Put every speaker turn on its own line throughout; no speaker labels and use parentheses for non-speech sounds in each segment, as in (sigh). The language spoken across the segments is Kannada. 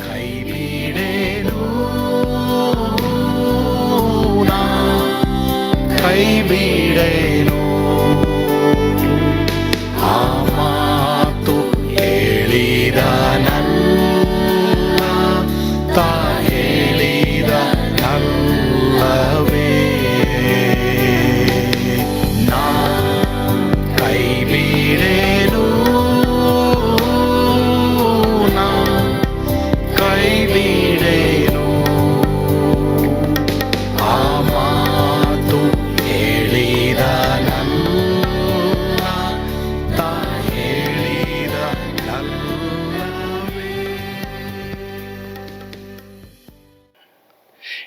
കൈവിടേനോ കൈവിടേനോ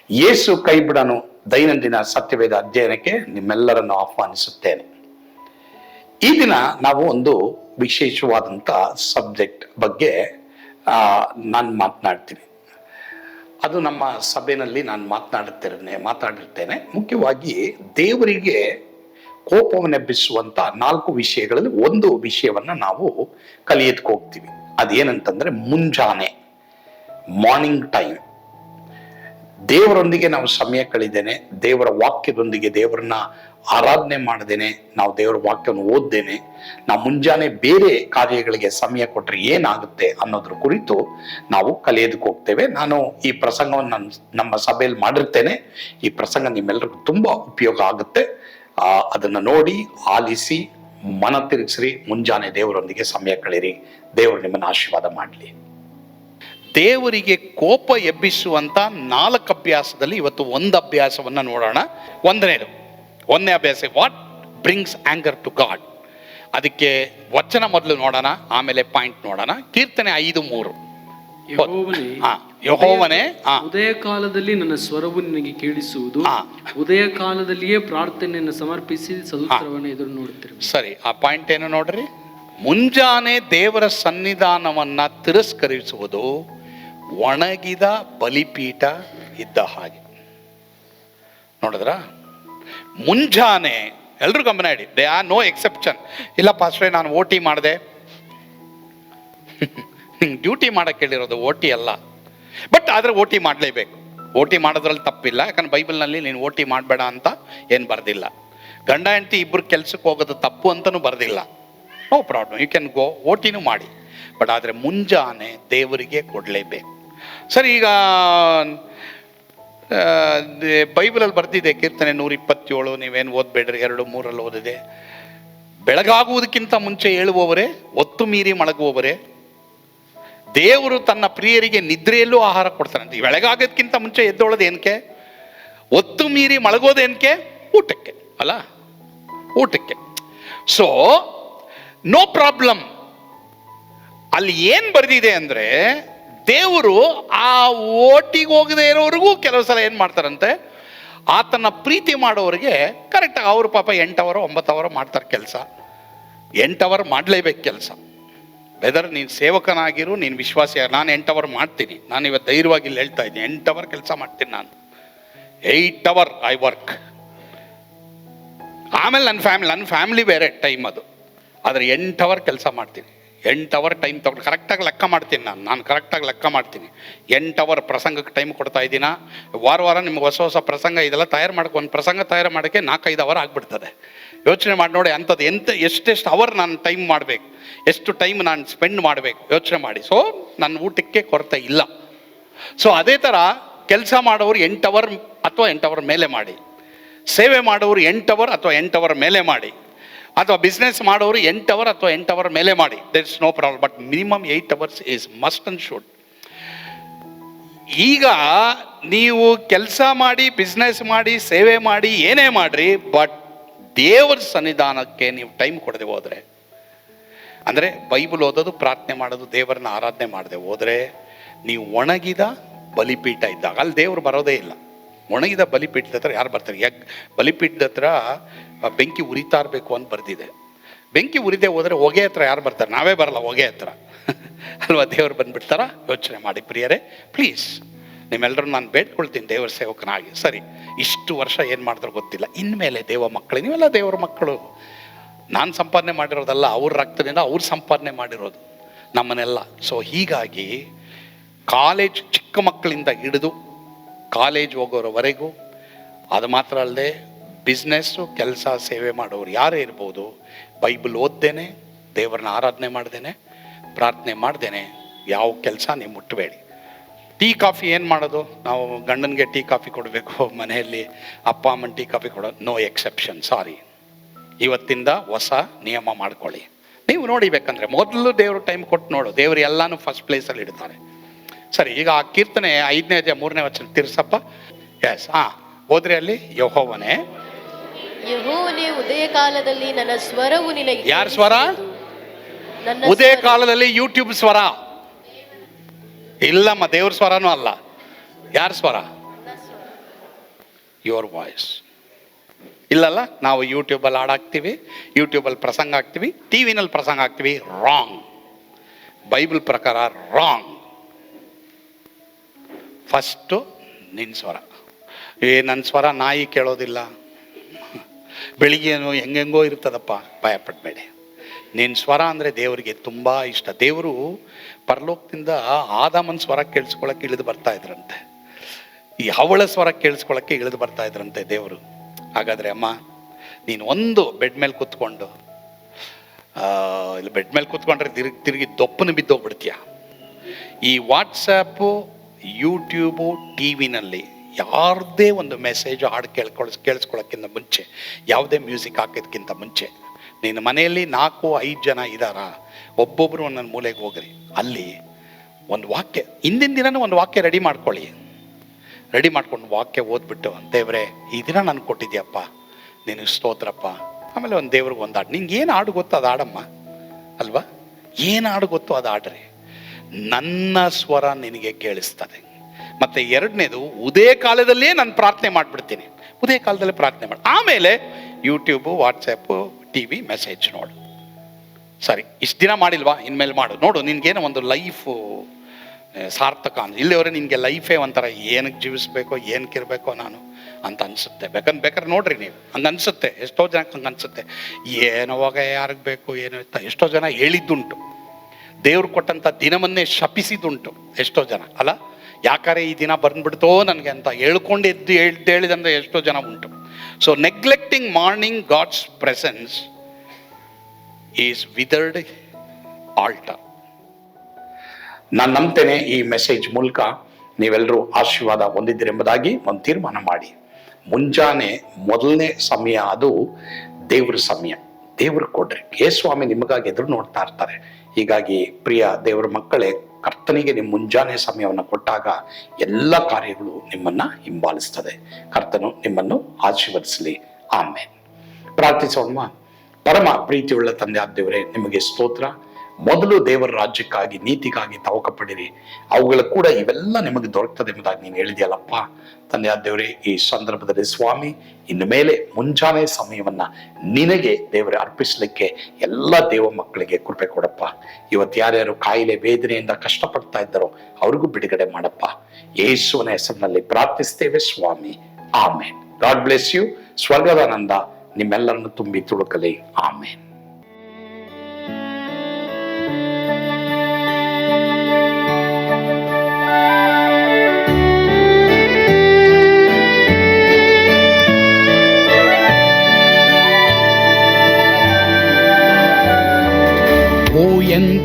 ಯೇಸು ಕೈಬಿಡನು ದೈನಂದಿನ ಸತ್ಯವೇದ ಅಧ್ಯಯನಕ್ಕೆ ನಿಮ್ಮೆಲ್ಲರನ್ನು ಆಹ್ವಾನಿಸುತ್ತೇನೆ. ಈ ದಿನ ನಾವು ಒಂದು ವಿಶೇಷವಾದಂಥ ಸಬ್ಜೆಕ್ಟ್ ಬಗ್ಗೆ ನಾನು ಮಾತನಾಡ್ತೀನಿ. ಅದು ನಮ್ಮ ಸಭೆಯಲ್ಲಿ ನಾನು ಮಾತನಾಡುತ್ತೇನೆ ಮಾತಾಡಿರ್ತೇನೆ ಮುಖ್ಯವಾಗಿ ದೇವರಿಗೆ ಕೋಪವನ್ನೆಬ್ಬಿಸುವಂಥ ನಾಲ್ಕು ವಿಷಯಗಳಲ್ಲಿ ಒಂದು ವಿಷಯವನ್ನ ನಾವು ಕಲಿಯೋದಕ್ಕೆ ಹೋಗ್ತೀವಿ ಅದೇನಂತಂದ್ರೆ ಮುಂಜಾನೆ ಮಾರ್ನಿಂಗ್ ಟೈಮ್ ದೇವರೊಂದಿಗೆ ನಾವು ಸಮಯ ಕಳಿದೇನೆ, ದೇವರ ವಾಕ್ಯದೊಂದಿಗೆ ದೇವರನ್ನ ಆರಾಧನೆ ಮಾಡ್ದೇನೆ, ನಾವು ದೇವರ ವಾಕ್ಯವನ್ನು ಓದ್ದೇನೆ, ನಾವು ಮುಂಜಾನೆ ಬೇರೆ ಕಾರ್ಯಗಳಿಗೆ ಸಮಯ ಕೊಟ್ಟರೆ ಏನಾಗುತ್ತೆ ಅನ್ನೋದ್ರ ಕುರಿತು ನಾವು ಕಲಿಯೋದಕ್ಕೆ ಹೋಗ್ತೇವೆ. ನಾನು ಈ ಪ್ರಸಂಗವನ್ನು ನಮ್ಮ ಸಭೆಯಲ್ಲಿ ಮಾಡಿರ್ತೇನೆ. ಈ ಪ್ರಸಂಗ ನಿಮ್ಮೆಲ್ಲರಿಗೂ ತುಂಬ ಉಪಯೋಗ ಆಗುತ್ತೆ. ಅದನ್ನ ನೋಡಿ ಆಲಿಸಿ ಮನ ತಿರುಗಿಸ್ರಿ, ಮುಂಜಾನೆ ದೇವರೊಂದಿಗೆ ಸಮಯ ಕಳೀರಿ. ದೇವರು ನಿಮ್ಮನ್ನು ಆಶೀರ್ವಾದ ಮಾಡಲಿ. ದೇವರಿಗೆ ಕೋಪ ಎಬ್ಬಿಸುವಂತ ನಾಲ್ಕು ಅಭ್ಯಾಸದಲ್ಲಿ ಇವತ್ತು ಒಂದು ಅಭ್ಯಾಸವನ್ನ ನೋಡೋಣ. ಒಂದನೇದು ಒಂದನೇ ಅಭ್ಯಾಸ what brings anger to God ಅದಕ್ಕೆ ವಚನ ಮೊದಲು ನೋಡೋಣ ಆಮೇಲೆ ಪಾಯಿಂಟ್ ನೋಡೋಣ. ಕೀರ್ತನೆ ಐದು ಮೂರು.
ಯೆಹೋವನೇ ಉದಯ ಕಾಲದಲ್ಲಿ ನನ್ನ ಸ್ವರವು ನಿನಗೆ ಕೇಳಿಸುವುದು. ಉದಯ ಕಾಲದಲ್ಲಿಯೇ ಪ್ರಾರ್ಥನೆಯನ್ನು ಸಮರ್ಪಿಸಿ ಸದುತ್ತರವನ್ನು ಎದುರು ನೋಡುತ್ತೀರಿ
ಸರಿ ಆ ಪಾಯಿಂಟ್ ಏನು ನೋಡ್ರಿ? ಮುಂಜಾನೆ ದೇವರ ಸನ್ನಿಧಾನವನ್ನ ತಿರಸ್ಕರಿಸುವುದು. ಒಣಗಿದ ಬಲಿಪೀಠ ಇದ್ದ ಹಾಗೆ. ನೋಡಿದ್ರ? ಮುಂಜಾನೆ ಎಲ್ಲರೂ ಗಮನ ಇಡಿ. ದೇ ಆರ್ ನೋ ಎಕ್ಸೆಪ್ಷನ್ ಇಲ್ಲ ಪಾಸ್ಟ್ರೆ ನಾನು ಓ ಟಿ ಮಾಡಿದೆ. (laughs) ಡ್ಯೂಟಿ ಮಾಡಕ್ಕೆ ಹೇಳಿರೋದು ಓ ಟಿ ಅಲ್ಲ. ಬಟ್ ಆದರೆ ಓ ಟಿ ಮಾಡಲೇಬೇಕು. ಓ ಟಿ ಮಾಡೋದ್ರಲ್ಲಿ ತಪ್ಪಿಲ್ಲ. ಯಾಕಂದ್ರೆ ಬೈಬಲ್ನಲ್ಲಿ ನೀನು ಓ ಟಿ ಮಾಡಬೇಡ ಅಂತ ಏನು ಬರ್ದಿಲ್ಲ. ಗಂಡ, ಹೆಂಡತಿ ಇಬ್ಬರು ಕೆಲ್ಸಕ್ಕೆ ಹೋಗೋದು ತಪ್ಪು ಅಂತಲೂ ಬರ್ದಿಲ್ಲ. No problem you can go ಓ ಮಾಡಿ. ಬಟ್ ಆದರೆ ಮುಂಜಾನೆ ದೇವರಿಗೆ ಕೊಡಲೇಬೇಕು. ಸರಿ, ಈಗ ಬೈಬಲಲ್ಲಿ ಬರ್ತಿದೆ ಕೀರ್ತನೆ ನೂರ ಇಪ್ಪತ್ತೇಳು ನೀವೇನು ಓದಬೇಡ್ರಿ, ಎರಡು ಮೂರಲ್ಲಿ ಓದಿದೆ. ಬೆಳಗಾಗುವುದಕ್ಕಿಂತ ಮುಂಚೆ ಹೇಳುವವರೇ ಒತ್ತು ಮೀರಿ ಮಳಗುವವರೇ ದೇವರು ತನ್ನ ಪ್ರಿಯರಿಗೆ ನಿದ್ರೆಯಲ್ಲೂ ಆಹಾರ ಕೊಡ್ತಾನಂತೆ ಈ ಬೆಳಗಾಗೋದಕ್ಕಿಂತ ಮುಂಚೆ ಎದ್ದೊಳೋದು ಏನಕ್ಕೆ? ಒತ್ತು ಮೀರಿ ಮಲಗೋದೇನಕ್ಕೆ ಊಟಕ್ಕೆ, ಅಲ್ಲ? ಊಟಕ್ಕೆ. ಸೊ ನೋ ಪ್ರಾಬ್ಲಮ್ ಅಲ್ಲಿ ಏನು ಬರೆದಿದೆ ಅಂದ್ರೆ ದೇವರು ಆ ಓಟಿಗೆ ಹೋಗದೆ ಇರೋವರೆಗೂ ಕೆಲವು ಸಲ ಏನು ಮಾಡ್ತಾರಂತೆ? ಆತನ ಪ್ರೀತಿ ಮಾಡೋರಿಗೆ ಕರೆಕ್ಟಾಗಿ ಅವರು ಪಾಪ ಎಂಟು ಅವರ್ ಒಂಬತ್ತು ಅವರ್ ಮಾಡ್ತಾರೆ ಕೆಲಸ. ಎಂಟು ಅವರ್ ಮಾಡಲೇಬೇಕು ಕೆಲಸ. ವೆದರ್ ನೀನು ಸೇವಕನಾಗಿರು, ನೀನು ವಿಶ್ವಾಸಿ ನಾನು ಎಂಟು ಅವರ್ ಮಾಡ್ತೀನಿ. ನಾನು ಇವತ್ತು ಧೈರ್ಯವಾಗಿ ಇಲ್ಲಿ ಹೇಳ್ತಾ ಇದ್ದೀನಿ. ಎಂಟು ಅವರ್ ಕೆಲಸ ಮಾಡ್ತೀನಿ ನಾನು. ಏಯ್ಟ್ ಅವರ್ ಐ ವರ್ಕ್ ಆಮೇಲೆ ನನ್ನ ಫ್ಯಾಮಿಲಿ ನನ್ನ ಫ್ಯಾಮಿಲಿ ಬೇರೆ ಟೈಮ್ ಅದು. ಆದರೆ ಎಂಟು ಅವರ್ ಕೆಲಸ ಮಾಡ್ತೀನಿ. ಎಂಟು ಅವರ್ ಟೈಮ್ ತೊಗೊಂಡು ಕರೆಕ್ಟಾಗಿ ಲೆಕ್ಕ ಮಾಡ್ತೀನಿ ನಾನು. ನಾನು ಕರೆಕ್ಟಾಗಿ ಲೆಕ್ಕ ಮಾಡ್ತೀನಿ. ಎಂಟು ಅವರ್ ಪ್ರಸಂಗಕ್ಕೆ ಟೈಮ್ ಕೊಡ್ತಾ ಇದ್ದೀನ? ವಾರ ವಾರ ನಿಮ್ಗೆ ಹೊಸ ಹೊಸ ಪ್ರಸಂಗ ಇದೆಲ್ಲ ತಯಾರು ಮಾಡೋಕೆ, ಒಂದು ಪ್ರಸಂಗ ತಯಾರು ಮಾಡೋಕ್ಕೆ ನಾಲ್ಕೈದು ಅವರ್ ಆಗಿಬಿಡ್ತದೆ. ಯೋಚನೆ ಮಾಡಿ ನೋಡಿ ಅಂಥದ್ದು ಎಂತ, ಎಷ್ಟೆಷ್ಟು ಅವರ್ ನಾನು ಟೈಮ್ ಮಾಡಬೇಕು, ಎಷ್ಟು ಟೈಮ್ ನಾನು ಸ್ಪೆಂಡ್ ಮಾಡಬೇಕು, ಯೋಚನೆ ಮಾಡಿ. ಸೊ ನನ್ನ ಊಟಕ್ಕೆ ಕೊರತೆ ಇಲ್ಲ. ಸೊ ಅದೇ ಥರ ಕೆಲಸ ಮಾಡೋರು ಎಂಟು ಅವರ್ ಅಥವಾ ಎಂಟು ಅವರ್ ಮೇಲೆ ಮಾಡಿ. ಸೇವೆ ಮಾಡೋರು ಎಂಟು ಅವರ್ ಅಥವಾ ಎಂಟು ಅವರ್ ಮೇಲೆ ಮಾಡಿ. ಅಥವಾ ಬಿಸ್ನೆಸ್ ಮಾಡೋರು ಎಂಟು ಅವರ್ ಅಥವಾ ಎಂಟು ಅವರ್ ಮೇಲೆ ಮಾಡಿ. There is no problem but minimum eight hours is must and should ಈಗ ನೀವು ಕೆಲಸ ಮಾಡಿ ಬಿಸ್ನೆಸ್ ಮಾಡಿ, ಸೇವೆ ಮಾಡಿ, ಏನೇ ಮಾಡ್ರಿ ಬಟ್ ದೇವರ ಸನ್ನಿಧಾನಕ್ಕೆ ನೀವು ಟೈಮ್ ಕೊಡದೆ ಹೋದರೆ, ಅಂದರೆ ಬೈಬಲ್ ಓದೋದು, ಪ್ರಾರ್ಥನೆ ಮಾಡೋದು, ದೇವರನ್ನ ಆರಾಧನೆ ಮಾಡದೆ ಹೋದರೆ, ನೀವು ಒಣಗಿದ ಬಲಿಪೀಠ ಇದ್ದಾಗ, ಅಲ್ಲಿ ದೇವರು ಬರೋದೇ ಇಲ್ಲ. ಒಣಗಿದ ಬಲಿಪೀಠದ ಹತ್ರ ಯಾರು ಬರ್ತಾರೆ? ಯಗ್ ಬಲಿಪೀಠದ ಹತ್ರ ಬೆಂಕಿ ಉರಿತಾ ಇರಬೇಕು ಅಂತ ಬರೆದಿದೆ. ಬೆಂಕಿ ಉರಿದೇ ಹೋದರೆ ಹೊಗೆ ಹತ್ರ ಯಾರು ಬರ್ತಾರೆ? ನಾವೇ ಬರಲ್ಲ ಹೊಗೆ ಹತ್ರ. (laughs) ಅಲ್ವಾ ದೇವರು ಬಂದ್ಬಿಡ್ತಾರ? ಯೋಚನೆ ಮಾಡಿ ಪ್ರಿಯರೇ ಪ್ಲೀಸ್ ನಿಮ್ಮೆಲ್ಲರೂ ನಾನು ಬೇಡ್ಕೊಳ್ತೀನಿ ದೇವರ ಸೇವಕನಾಗಿ. ಸರಿ, ಇಷ್ಟು ವರ್ಷ ಏನು ಮಾಡಿದ್ರು ಗೊತ್ತಿಲ್ಲ. ಇನ್ಮೇಲೆ ದೇವ ಮಕ್ಕಳು, ನೀವೆಲ್ಲ ದೇವರ ಮಕ್ಕಳು. ನಾನು ಸಂಪಾದನೆ ಮಾಡಿರೋದಲ್ಲ, ಅವ್ರ ರಕ್ತದಿಂದ ಅವ್ರು ಸಂಪಾದನೆ ಮಾಡಿರೋದು ನಮ್ಮನ್ನೆಲ್ಲ. ಸೊ ಹೀಗಾಗಿ, ಕಾಲೇಜ್ ಚಿಕ್ಕ ಮಕ್ಕಳಿಂದ ಹಿಡಿದು ಕಾಲೇಜ್ ಹೋಗೋರವರೆಗೂ, ಅದು ಮಾತ್ರ ಅಲ್ಲದೆ ಬಿಸ್ನೆಸ್ಸು ಕೆಲಸ, ಸೇವೆ ಮಾಡೋರು ಯಾರೇ ಇರ್ಬೋದು ಬೈಬಲ್ ಓದ್ದೇನೆ, ದೇವರನ್ನ ಆರಾಧನೆ ಮಾಡ್ದೇನೆ, ಪ್ರಾರ್ಥನೆ ಮಾಡ್ದೇನೆ, ಯಾವ ಕೆಲಸ ನೀವು ಮುಟ್ಟಬೇಡಿ ಟೀ ಕಾಫಿ ಏನು ಮಾಡೋದು? ನಾವು ಗಂಡನಿಗೆ ಟೀ ಕಾಫಿ ಕೊಡಬೇಕು, ಮನೆಯಲ್ಲಿ ಅಪ್ಪ, ಅಮ್ಮನ ಟೀ ಕಾಫಿ ಕೊಡೋದು ನೋ ಎಕ್ಸೆಪ್ಷನ್, ಸಾರಿ. ಇವತ್ತಿಂದ ಹೊಸ ನಿಯಮ ಮಾಡ್ಕೊಳ್ಳಿ. ನೀವು ನೋಡಿಬೇಕಂದ್ರೆ ಮೊದಲು ದೇವರು ಟೈಮ್ ಕೊಟ್ಟು ನೋಡು, ದೇವರು ಎಲ್ಲಾನು ಫಸ್ಟ್ ಪ್ಲೇಸಲ್ಲಿ ಇಡ್ತಾರೆ. ಸರಿ ಈಗ ಆ ಕೀರ್ತನೆ ಐದನೇ ಅಧ್ಯಾಯ ಮೂರನೇ ವಚನ ತಿರ್ಸಪ್ಪ. ಎಸ್ ಹಾ ಹೋದ್ರೆ ಅಲ್ಲಿ ಯಹೋವನೇ.
ಯೆಹೋವನೇ ಉದಯ ಕಾಲದಲ್ಲಿ ನನ್ನ ಸ್ವರವು ನಿನಗೆ
ಯಾರ್ ಸ್ವರ?
ನನ್ನ
ಉದಯ ಕಾಲದಲ್ಲಿ ಯೂಟ್ಯೂಬ್ ಸ್ವರ. ಇಲ್ಲಮ್ಮ ದೇವ್ರ ಸ್ವರನೂ ಅಲ್ಲ. ಯಾರ ಸ್ವರ? ಯುವರ್ ವಾಯ್ಸ್ ಇಲ್ಲಲ್ಲ ನಾವು ಯೂಟ್ಯೂಬಲ್ಲಿ ಹಾಡಾಕ್ತೀವಿ ಯೂಟ್ಯೂಬಲ್ಲಿ ಪ್ರಸಂಗ ಹಾಕ್ತೀವಿ ಟಿ ವಿನಲ್ಲಿ ಪ್ರಸಂಗ ಹಾಕ್ತೀವಿ ರಾಂಗ್ ಬೈಬಲ್ ಪ್ರಕಾರ ರಾಂಗ್ ಫಸ್ಟು ನಿನ್ನ ಸ್ವರ. ಏ ನನ್ನ ಸ್ವರ ನಾಯಿ ಕೇಳೋದಿಲ್ಲ. ಬೆಳಿಗ್ಗೆನೋ ಹೆಂಗೆಂಗೋ ಇರ್ತದಪ್ಪ. ಭಯಪಡಬೇಡಿ. ನಿನ್ನ ಸ್ವರ ಅಂದರೆ ದೇವರಿಗೆ ತುಂಬ ಇಷ್ಟ. ದೇವರು ಪರಲೋಕದಿಂದ ಆದಾಮನ ಸ್ವರ ಕೇಳಿಸ್ಕೊಳಕ್ಕೆ ಇಳಿದು ಬರ್ತಾ ಇದ್ರಂತೆ. ಈ ಅವಳ ಸ್ವರ ಕೇಳಿಸ್ಕೊಳಕ್ಕೆ ಇಳಿದು ಬರ್ತಾ ಇದ್ರಂತೆ ದೇವರು. ಹಾಗಾದರೆ ಅಮ್ಮ, ನೀನು ಒಂದು ಬೆಡ್ ಮೇಲೆ ಕೂತ್ಕೊಂಡು ಇಲ್ಲಿ, ಬೆಡ್ ಮೇಲೆ ಕೂತ್ಕೊಂಡ್ರೆ ತಿರುಗಿ ತಿರುಗಿ ದೊಪ್ಪನ ಬಿದ್ದೋಗ್ಬಿಡ್ತೀಯ? ಈ ವಾಟ್ಸಪ್ಪು ಯೂಟ್ಯೂಬು ಟಿ ವಿನಲ್ಲಿ ಯಾರದೇ ಒಂದು ಮೆಸೇಜ್ ಹಾಡು ಕೇಳ್ಕೊಳ್ ಕೇಳಿಸ್ಕೊಳ್ಳೋಕ್ಕಿಂತ ಮುಂಚೆ, ಯಾವುದೇ ಮ್ಯೂಸಿಕ್ ಹಾಕೋದಕ್ಕಿಂತ ಮುಂಚೆ ನಿನ್ನ ಮನೆಯಲ್ಲಿ ನಾಲ್ಕು, ಐದು ಜನ ಇದ್ದಾರಾ ಒಬ್ಬೊಬ್ಬರು ಒಂದೊಂದು ಮೂಲೆಗೆ ಹೋಗ್ರಿ. ಅಲ್ಲಿ ಒಂದು ವಾಕ್ಯ, ಹಿಂದಿನ ದಿನನೂ ಒಂದು ವಾಕ್ಯ ರೆಡಿ ಮಾಡ್ಕೊಳ್ಳಿ. ರೆಡಿ ಮಾಡ್ಕೊಂಡು ವಾಕ್ಯ ಓದ್ಬಿಟ್ಟು, ದೇವ್ರೆ, ಈ ದಿನ ನಾನು ಕೊಟ್ಟಿದ್ಯಪ್ಪ ನಿನಗೆ ಸ್ತೋತ್ರಪ್ಪ. ಆಮೇಲೆ ಒಂದು ದೇವ್ರಿಗೆ ಒಂದು ಹಾಡು. ನಿಂಗೆ ಏನು ಹಾಡು ಗೊತ್ತು ಅದು ಹಾಡಮ್ಮ. ಅಲ್ವಾ? ಏನು ಹಾಡು ಗೊತ್ತು ಅದು ಹಾಡ್ರಿ. ನನ್ನ ಸ್ವರ ನಿನಗೆ ಕೇಳಿಸ್ತದೆ. ಮತ್ತೆ ಎರಡನೇದು ಉದಯ ಕಾಲದಲ್ಲೇ ನಾನು ಪ್ರಾರ್ಥನೆ ಮಾಡಿಬಿಡ್ತೀನಿ. ಉದಯ ಕಾಲದಲ್ಲಿ ಪ್ರಾರ್ಥನೆ ಮಾಡಿ. ಆಮೇಲೆ YouTube WhatsApp T V message ನೋಡು. ಸರಿ, ಇಷ್ಟು ದಿನ ಮಾಡಿಲ್ವಾ? ಇನ್ಮೇಲೆ ಮಾಡು. ನೋಡು, ನಿನ್ಗೇನೋ ಒಂದು ಲೈಫು ಸಾರ್ಥಕ ಅಂತ. ಇಲ್ಲಿವರೆ ನಿನಗೆ ಲೈಫೇ ಒಂಥರ ಏನಕ್ಕೆ ಜೀವಿಸ್ಬೇಕೋ ಏನಕ್ಕೆ ಇರಬೇಕೋ ನಾನು ಅಂತ ಅನಿಸುತ್ತೆ. ಬೇಕಂದ್ರೆ ಬೇಕಾದ್ರೆ ನೋಡ್ರಿ ನೀವು. ಹಂಗೆ ಅನಿಸುತ್ತೆ. ಎಷ್ಟೋ ಜನಕ್ಕೆ ಹಂಗೆ ಅನಿಸುತ್ತೆ. ಏನೋವಾಗ ಯಾರಿಗೆ ಬೇಕು, ಏನು ಎಷ್ಟೋ ಜನ ಹೇಳಿದ್ದುಂಟು. ದೇವ್ರು ಕೊಟ್ಟಂಥ ದಿನವನ್ನೇ ಶಪಿಸಿದುಂಟು ಎಷ್ಟೋ ಜನ, ಅಲ್ಲ? ಯಾಕಾರೆ ಈ ದಿನ ಬಂದ್ಬಿಡ್ತೋ ನನಗೆ ಅಂತ ಹೇಳ್ಕೊಂಡು ಎದ್ದು ಹೇಳ್ದು ಹೇಳಿದಂಥ ಎಷ್ಟೋ ಜನ ಉಂಟು. So neglecting morning God's presence is withered altar ನಾನು ನಂಬ್ತೇನೆ ಈ ಮೆಸೇಜ್ ಮೂಲಕ ನೀವೆಲ್ಲರೂ ಆಶೀರ್ವಾದ ಹೊಂದಿದ್ದೀರೆಂಬುದಾಗಿ ಒಂದು ತೀರ್ಮಾನ ಮಾಡಿ. ಮುಂಜಾನೆ ಮೊದಲನೇ ಸಮಯ ಅದು ದೇವ್ರ ಸಮಯ. ದೇವ್ರು ಕೊಡ್ರಿ. ಏ ಸ್ವಾಮಿ ನಿಮಗಾಗಿ ಎದುರು ನೋಡ್ತಾ ಇರ್ತಾರೆ. ಹೀಗಾಗಿ ಪ್ರಿಯ ದೇವರ ಮಕ್ಕಳೇ, ಕರ್ತನಿಗೆ ನಿಮ್ಮ ಮುಂಜಾನೆ ಸಮಯವನ್ನು ಕೊಟ್ಟಾಗ ಎಲ್ಲ ಕಾರ್ಯಗಳು ನಿಮ್ಮನ್ನ ಹಿಂಬಾಲಿಸ್ತದೆ. ಕರ್ತನು ನಿಮ್ಮನ್ನು ಆಶೀರ್ವದಿಸಲಿ. ಆಮೇಲೆ ಪ್ರಾರ್ಥಿಸೋಣ ಪರಮ ಪ್ರೀತಿಯುಳ್ಳ ತಂದೆ ಆದ ದೇವರೇ, ನಿಮಗೆ ಸ್ತೋತ್ರ. ಮೊದಲು ದೇವರ ರಾಜ್ಯಕ್ಕಾಗಿ, ನೀತಿಗಾಗಿ ತವಕ ಪಡಿರಿ ಅವುಗಳ ಕೂಡ ಇವೆಲ್ಲ ನಿಮಗೆ ದೊರಕ್ತದೆ ಎಂಬುದಾಗಿ ನೀನು ಹೇಳಿದೆಯಲ್ಲಪ್ಪ. ತಂದೆ ದೇವರೇ, ಈ ಸಂದರ್ಭದಲ್ಲಿ ಸ್ವಾಮಿ, ಇನ್ನು ಮೇಲೆ ಮುಂಜಾನೆ ಸಮಯವನ್ನ ನಿನಗೆ ದೇವರೇ ಅರ್ಪಿಸಲಿಕ್ಕೆ ಎಲ್ಲ ದೇವ ಮಕ್ಕಳಿಗೆ ಕೃಪೆ ಕೊಡಪ್ಪ. ಇವತ್ತು ಯಾರ್ಯಾರು ಕಾಯಿಲೆ, ವೇದನೆಯಿಂದ ಕಷ್ಟಪಡ್ತಾ ಇದ್ದಾರೋ ಅವ್ರಿಗೂ ಬಿಡುಗಡೆ ಮಾಡಪ್ಪ. ಯೇಸುವನ ಹೆಸರಿನಲ್ಲಿ ಪ್ರಾರ್ಥಿಸ್ತೇವೆ ಸ್ವಾಮಿ. ಆಮೇನ್. God bless you. ಸ್ವರ್ಗದಾನಂದ ನಿಮ್ಮೆಲ್ಲರನ್ನು ತುಂಬಿ ತುಳುಕಲಿ. ಆಮೇನ್.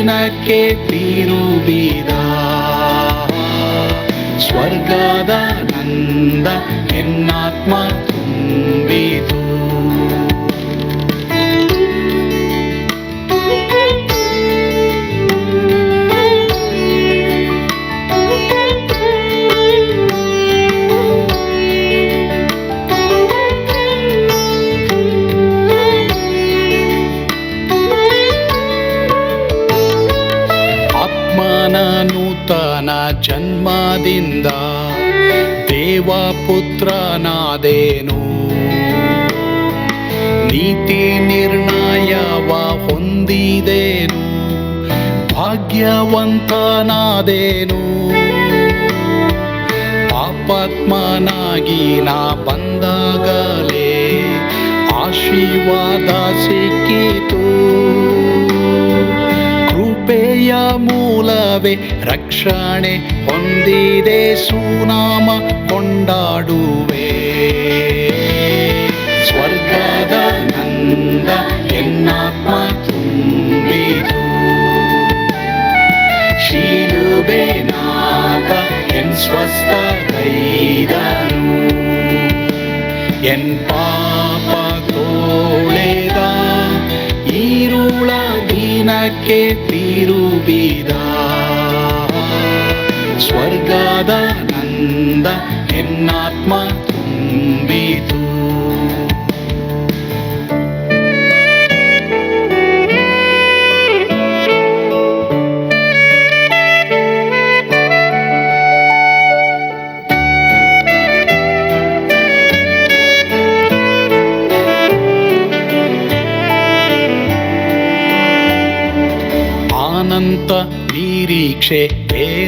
ದಿನಕ್ಕೆ ತಿರುಗಿದ
ಸ್ವರ್ಗದ ನಂದ ಜನ್ಮದಿಂದ ದೇವಪುತ್ರನಾದೇನು ನೀತಿ ನಿರ್ಣಯವ ಹೊಂದಿದೇನು ಭಾಗ್ಯವಂತನಾದೇನು. ಪಾಪಾತ್ಮನಾಗಿ ನಾ ಬಂದಾಗಲೇ ಕರ್ತವೆ ರಕ್ಷಣೆ ಹೊಂದಿದೆ ಸುನಾಮ ಕೊಂಡಾಡುವೆ ಸ್ವರ್ಗದ ನಂದ ಎನ್ನಾತ್ಮ ತುಂಬಿತು ಶಿಲುಬೆ ನಾಗ ಎನ್ ಸ್ವಸ್ಥ ಕೈದನು என் பாப தோழேதா இருள தினக்கே திருபிதா ನಂದ ಎನ್ನಾತ್ಮ ತುಂಬಿತು ಆನಂತ ನಿರೀಕ್ಷೆ